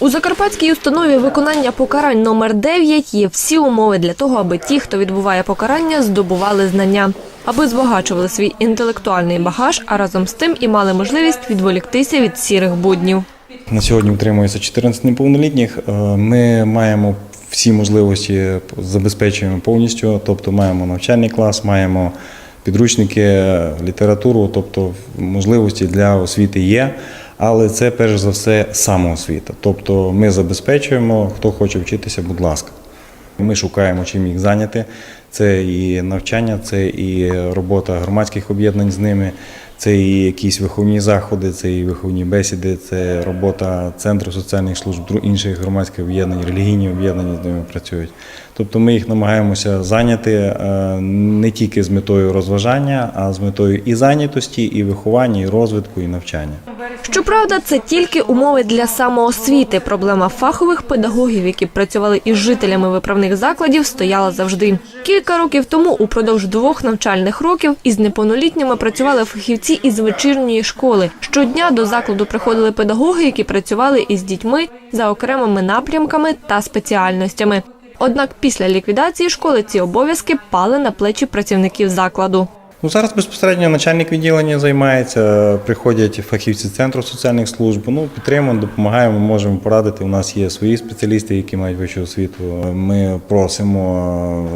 У Закарпатській установі виконання покарань номер 9 є всі умови для того, аби ті, хто відбуває покарання, здобували знання, аби збагачували свій інтелектуальний багаж, а разом з тим і мали можливість відволіктися від сірих буднів. На сьогодні утримується 14 неповнолітніх. Е, Ми маємо всі можливості, забезпечуємо повністю, тобто маємо навчальний клас, маємо підручники, е, літературу, тобто можливості для освіти є. Але це перш за все самоосвіта. Тобто ми забезпечуємо, хто хоче вчитися, будь ласка. Ми шукаємо, чим їх зайняти. Це і навчання, це і робота громадських об'єднань з ними, це і якісь виховні заходи, це і виховні бесіди, це робота центру соціальних служб, інших громадських об'єднань, релігійні об'єднання з ними працюють. Тобто ми їх намагаємося зайняти е, не тільки з метою розважання, а з метою і зайнятості, і виховання, і розвитку, і навчання. Щоправда, це тільки умови для самоосвіти. Проблема фахових педагогів, які працювали із жителями виправних закладів, стояла завжди. Кілька років тому, упродовж двох навчальних років, із неповнолітніми працювали фахівці із вечірньої школи. Щодня до закладу приходили педагоги, які працювали із дітьми за окремими напрямками та спеціальностями. Однак після ліквідації школи ці обов'язки пали на плечі працівників закладу. Ну, зараз безпосередньо начальник відділення займається, приходять фахівці центру соціальних служб. Ну, підтримуємо, допомагаємо, можемо порадити. У нас є свої спеціалісти, які мають вищу освіту. Ми просимо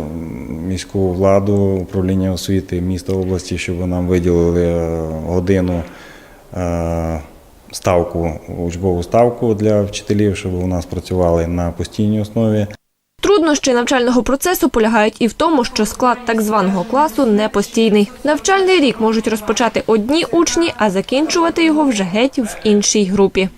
міську владу, управління освіти міста області, щоб нам виділили е, годину е, ставку, учбову ставку для вчителів, щоб у нас працювали на постійній основі. Труднощі навчального процесу полягають і в тому, що склад так званого класу не постійний. Навчальний рік можуть розпочати одні учні, а закінчувати його вже геть в іншій групі.